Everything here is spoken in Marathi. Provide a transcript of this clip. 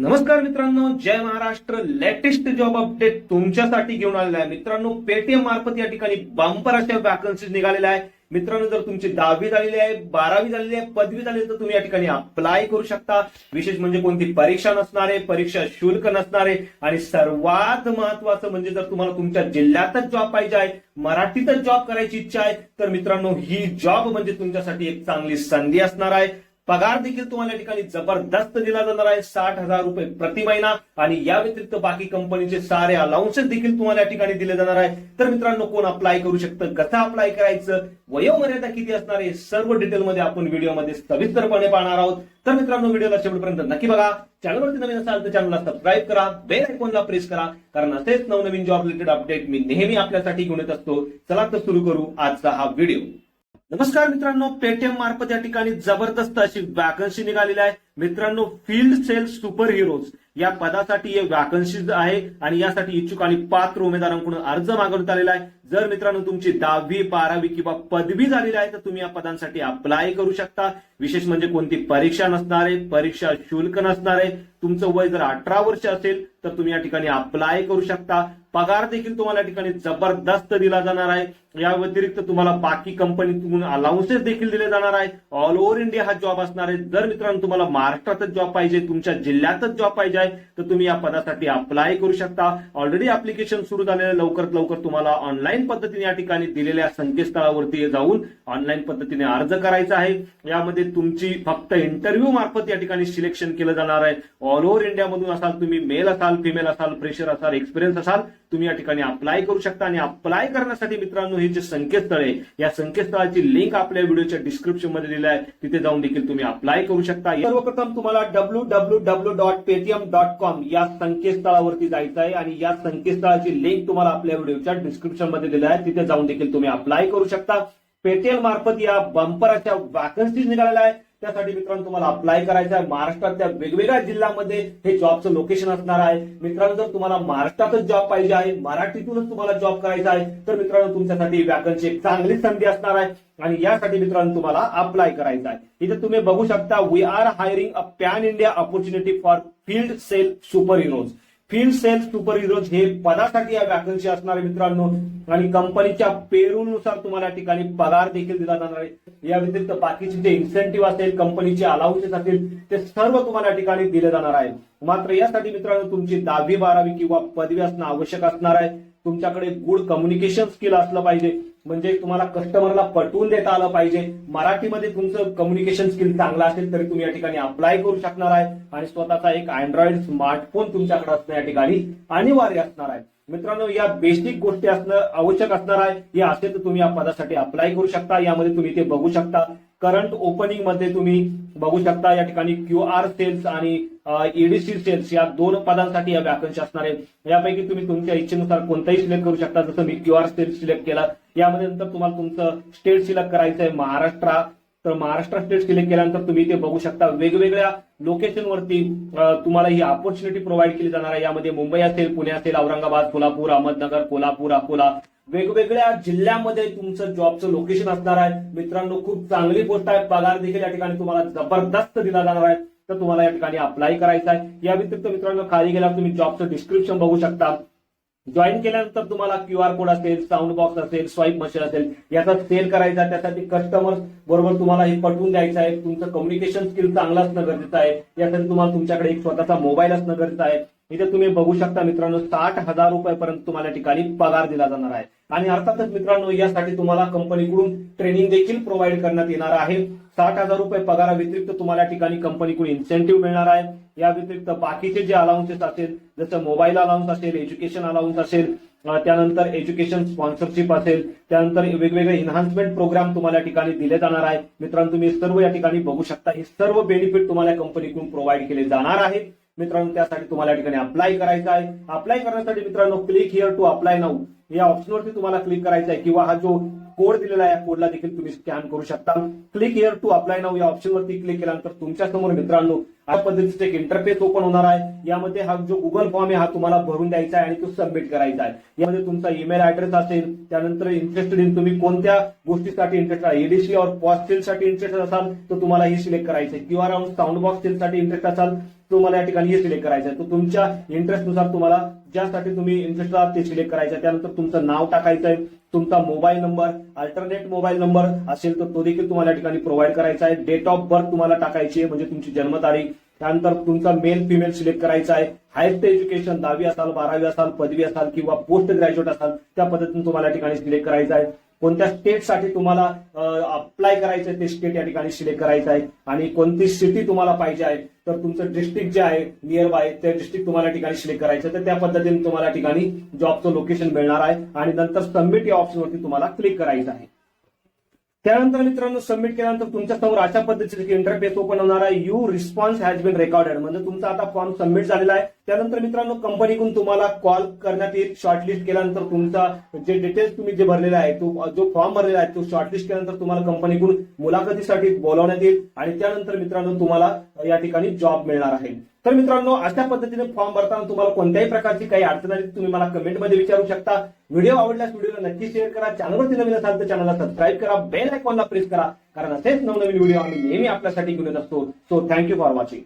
नमस्कार मित्रांनो जय महाराष्ट्र. लेटेस्ट जॉब अपडेट तुमच्यासाठी घेऊन आलेला आहे. मित्रांनो पेटीएम मार्फत या ठिकाणी बंपर अशा वॅकन्सीज निघालेल्या आहे मित्रांनो जर तुमची दहावी झालेली आहे बारावी झालेली आहे पदवी झाली तर तुम्ही या ठिकाणी अप्लाय करू शकता. विशेष म्हणजे कोणती परीक्षा नसणार आहे परीक्षा शुल्क नसणार आहे. आणि सर्वात महत्वाचं म्हणजे जर तुम्हाला तुमच्या जिल्ह्यातच जॉब पाहिजे आहे मराठीतच जॉब करायची इच्छा आहे तर मित्रांनो ही जॉब म्हणजे तुमच्यासाठी एक चांगली संधी असणार आहे. पगार देखील तुम्हाला या ठिकाणी जबरदस्त दिला जाणार आहे. साठ हजार रुपये प्रति महिना आणि या व्यतिरिक्त बाकी कंपनीचे सारे अलाउन्सेस देखील तुम्हाला या ठिकाणी दिले जाणार आहे. तर मित्रांनो कोण अप्लाय करू शकतं कसं अप्लाय करायचं वयोमर्यादा किती असणार आहे सर्व डिटेलमध्ये आपण व्हिडिओमध्ये सविस्तरपणे पाहणार आहोत. तर मित्रांनो व्हिडिओला शेवटपर्यंत नक्की बघा. चॅनलवरती नवीन असाल तर चॅनलला सबस्क्राईब करा. बेल आयकॉनला प्रेस करा. कारण असेच नवनवीन जॉब रिलेटेड अपडेट मी नेहमी आपल्यासाठी घेऊन येत असतो. चला तर सुरू करू आजचा हा व्हिडिओ नमस्कार मित्रांनो पेटीएम मार्फत या ठिकाणी जबरदस्त अशी वॅकन्सी निघालेली आहे. मित्रांनो फील्ड सेल सुपर हिरोज या पदासाठी हे वॅकन्सी आहे आणि यासाठी इच्छुक आणि पात्र उमेदवारांकडून अर्ज मागवण्यात आलेला आहे. जर मित्रांनो तुमची दहावी बारावी किंवा पदवी झालेली आहे तर तुम्ही या पदांसाठी अप्लाय करू शकता. विशेष म्हणजे कोणती परीक्षा नसणार आहे परीक्षा शुल्क नसणार आहे तुमचं वय जर अठरा वर्ष असेल तर तुम्ही या ठिकाणी अप्लाय करू शकता. पगार देखील तुम्हाला या ठिकाणी जबरदस्त दिला जाणार आहे. या व्यतिरिक्त तुम्हाला बाकी कंपनीतून अलाउन्सेस देखील दिले जाणार आहे. ऑल ओव्हर इंडिया हा जॉब असणार आहे. जर मित्रांनो तुम्हाला महाराष्ट्रातच जॉब पाहिजे तुमच्या जिल्ह्यातच जॉब पाहिजे आहे तर तुम्ही या पदासाठी अप्लाय करू शकता. ऑलरेडी अप्लिकेशन सुरू झालेलं लवकरात लवकर तुम्हाला ऑनलाईन पद्धतीने या ठिकाणी दिलेल्या संकेतस्थळावरती जाऊन ऑनलाईन पद्धतीने अर्ज करायचा आहे. यामध्ये तुमची फक्त इंटरव्ह्यू मार्फत या ठिकाणी सिलेक्शन केलं जाणार आहे. ऑल ओव्हर इंडियामधून असाल तुम्ही मेल असाल फिमेल असाल फ्रेशर असाल एक्सपिरियन्स असाल तुम्ही या ठिकाणी अप्लाय करू शकता. आणि अप्लाय करण्यासाठी मित्रांनो हे जे संकेतस्थळ आहे या संकेतस्थळाची लिंक आपल्या व्हिडिओच्या डिस्क्रिप्शनमध्ये दिली आहे. तिथे जाऊन देखील तुम्ही अप्लाय करू शकता. सर्वप्रथम तुम्हाला W W W dot Paytm dot com या संकेतस्थळावरती जायचं आहे. आणि या संकेतस्थळाची लिंक तुम्हाला आपल्या व्हिडिओच्या डिस्क्रिप्शनमध्ये दिली आहे तिथे जाऊन देखील तुम्ही अप्लाय करू शकता. पेटीएम मार्फत या बंपराच्या वॅकन्सीज निघालेल्या आहेत. त्यासाठी मित्रांनो तुम्हाला अप्लाय करायचं आहे. महाराष्ट्रातल्या वेगवेगळ्या जिल्ह्यामध्ये हे जॉबचं लोकेशन असणार आहे. मित्रांनो जर तुम्हाला महाराष्ट्रातच जॉब पाहिजे आहे मराठीतूनच तुम्हाला जॉब करायचा आहे तर मित्रांनो तुमच्यासाठी वॅकन्सी एक चांगली संधी असणार आहे. आणि यासाठी मित्रांनो तुम्हाला अप्लाय करायचं आहे. इथे तुम्ही बघू शकता we are hiring a pan India opportunity for field sale super heroes field sales super heroes हे पदासाठी या वॅकन्सी असणार आहे मित्रांनो आणि कंपनीच्या पेरूनुसार तुम्हाला या ठिकाणी पगार देखील दिला जाणार आहे. या व्यतिरिक्त बाकीचे जे इन्सेंटिव्ह असेल कंपनीचे अलाउन्सेस असतील ते सर्व तुम्हाला या ठिकाणी दिले जाणार आहे मात्र यासाठी मित्रांनो तुमची दहावी बारावी किंवा पदवी असणं आवश्यक असणार आहे. तुमच्याकडे गुड कम्युनिकेशन स्किल असलं पाहिजे. म्हणजे तुम्हाला कस्टमरला पटवून देता आलं पाहिजे. मराठीमध्ये तुमचं कम्युनिकेशन स्किल चांगलं असेल तरी तुम्ही या ठिकाणी अप्लाय करू शकणार आहे. आणि स्वतःचा एक अँड्रॉइड स्मार्टफोन तुमच्याकडे असणं या ठिकाणी अनिवार्य असणार आहे. मित्रांनो या बेसिक गोष्टी असणं आवश्यक असणार आहे. हे असेल तर तुम्ही या पदासाठी अप्लाय करू शकता. यामध्ये तुम्ही ते बघू शकता. करंट ओपनिंगमध्ये तुम्ही बघू शकता या ठिकाणी क्यू आर सेल्स आणि ईडीसी सेल्स या दोन पदांसाठी या वॅकन्सी असणार आहेत. यापैकी तुम्ही तुमच्या इच्छेनुसार कोणताही सिलेक्ट करू शकता. जसं मी क्यू आर सेल्स सिलेक्ट केला यामध्ये नंतर तुम्हाला तुमचं स्टेट सिलेक्ट करायचं आहे महाराष्ट्र. तर महाराष्ट्र स्टेट सिलेक्ट केल्यानंतर तुम्ही ते बघू शकता वेगवेगळ्या लोकेशनवरती तुम्हाला ही ऑपॉर्च्युनिटी प्रोव्हाइड केली जाणार आहे. यामध्ये मुंबई असेल पुणे असेल औरंगाबाद सोलापूर अहमदनगर कोल्हापूर अकोला वेगवेगळ्या जिल्ह्यामध्ये तुमचं जॉबचं लोकेशन असणार आहे. मित्रांनो खूप चांगली गोष्ट आहे. पगार देखील या ठिकाणी तुम्हाला जबरदस्त दिला जाणार आहे. तर तुम्हाला या ठिकाणी अप्लाय करायचं आहे. या व्यतिरिक्त मित्रांनो खाली गेल्यावर तुम्ही जॉबचं डिस्क्रिप्शन बघू शकता. जॉईन केल्यानंतर तुम्हाला क्यू आर कोड असेल साऊंड बॉक्स असेल स्वाईप मशीन असेल याचा सेल करायचा त्यासाठी कस्टमर बरोबर तुम्हाला हे पटवून द्यायचं आहे. तुमचं कम्युनिकेशन स्किल चांगलं असणं गरजेचं आहे. यासाठी तुम्हाला तुमच्याकडे एक स्वतःचा मोबाईल असणं गरजेचं आहे. इथे तुम्ही बघू शकता मित्रांनो साठ हजार रुपयापर्यंत तुम्हाला या ठिकाणी पगार दिला जाणार आहे. आणि अर्थातच मित्रांनो यासाठी तुम्हाला कंपनीकडून ट्रेनिंग देखील प्रोव्हाइड करण्यात येणार आहे. साठ हजार रुपये पगारा व्यतिरिक्त तुम्हाला ठिकाणी कंपनीकडून इन्सेंटिव्ह मिळणार आहे. या व्यतिरिक्त बाकीचे जे अलाउन्सेस असेल जसं मोबाईल अलाउन्स असेल एज्युकेशन अलाउन्स असेल त्यानंतर एज्युकेशन स्पॉन्सरशिप असेल त्यानंतर वेगवेगळे इन्हान्समेंट प्रोग्राम तुम्हाला ठिकाणी दिले जाणार आहे. मित्रांनो तुम्ही सर्व या ठिकाणी बघू शकता. हे सर्व बेनिफिट तुम्हाला कंपनीकडून प्रोव्हाइड केले जाणार आहेत मित्रांनो त्यासाठी तुम्हाला या ठिकाणी अप्लाय करायचं आहे. अप्लाय करण्यासाठी मित्रांनो click here to apply now या ऑप्शनवरती तुम्हाला क्लिक करायचं आहे किंवा हा जो कोड दिलेला आहे या कोडला देखील तुम्ही स्कॅन करू शकता. Click here to apply now या ऑप्शनवरती क्लिक केल्यानंतर तुमच्यासमोर मित्रांनो अशा पद्धतीचं एक इंटरफेस ओपन होणार आहे. यामध्ये हा जो गुगल फॉर्म आहे हा तुम्हाला भरून द्यायचा आहे आणि तो सबमिट करायचा आहे. यामध्ये तुमचा ईमेल ऍड्रेस असेल त्यानंतर इंटरेस्टेड इन तुम्ही कोणत्या गोष्टीसाठी इंटरेस्ट आहे एडीसी और पॉस्ट सेलसाठी इंटरेस्ट असाल तर तुम्हाला ही सिलेक्ट करायचं आहे किंवा राऊंड साऊंड बॉक्स सेलसाठी इंटरेस्ट असाल तुम्हाला या ठिकाणी हे सिलेक्ट करायचं आहे तो तुमच्या इंटरेस्टनुसार तुम्हाला ज्यासाठी तुम्ही इंटरेस्ट आहात ते सिलेक्ट करायचं आहे त्यानंतर तुमचं नाव टाकायचं आहे तुमचा mobile number alternate mobile number असेल तर तो देखील तुम्हाला या ठिकाणी प्रोव्हाइड करायचा आहे डेट ऑफ बर्थ तुम्हाला टाकायची आहे म्हणजे तुमची जन्मतारीख. त्यानंतर तुमचा मेल फिमेल सिलेक्ट करायचा आहे हायस्ट एज्युकेशन दहावी असाल बारावी असाल पदवी असाल किंवा पोस्ट ग्रॅज्युएट असाल त्या पद्धतीने तुम्हाला या ठिकाणी सिलेक्ट करायचं आहे कोणत्या स्टेटसाठी तुम्हाला अप्लाय करायचं आहे ते स्टेट या ठिकाणी सिलेक्ट करायचं आहे आणि कोणती सिटी तुम्हाला पाहिजे आहे तर तुमचं डिस्ट्रिक्ट जे आहे नियर बाय त्या डिस्ट्रिक्ट तुम्हाला ठिकाणी सिलेक्ट करायचं तर त्या पद्धतीने तुम्हाला ठिकाणी जॉबचं लोकेशन मिळणार आहे आणि नंतर सबमिट या ऑप्शनवरती तुम्हाला क्लिक करायचं आहे. त्यानंतर मित्रांनो सबमिट केल्यानंतर तुमच्यासमोर अशा पद्धतीचे इंटरफेस ओपन होणार आहे you response has been recorded म्हणजे तुमचा आता फॉर्म सबमिट झालेला आहे. त्यानंतर मित्रांनो कंपनीकडून तुम्हाला कॉल करण्यात येईल. शॉर्टलिस्ट केल्यानंतर तुमचा जे डिटेल्स तुम्ही जे भरलेला आहे तो जो फॉर्म भरलेला आहे तो शॉर्टलिस्ट केल्यानंतर तुम्हाला कंपनीकडून मुलाखतीसाठी बोलावण्यात येईल. आणि त्यानंतर मित्रांनो तुम्हाला या ठिकाणी जॉब मिळणार आहे. तर मित्रांनो अशा पद्धतीने फॉर्म भरताना तुम्हाला कोणत्याही प्रकारची काही अडचण आली तुम्ही मला कमेंटमध्ये विचारू शकता. व्हिडिओ आवडल्यास व्हिडिओला नक्की शेअर करा. चॅनलवरती नवीन असाल तर चॅनलला सबस्क्राईब करा. बेल आयकॉनला प्रेस करा. कारण असेच नवनवीन व्हिडिओ आम्ही नेहमी आपल्यासाठी घेऊन असतो. So thank you for watching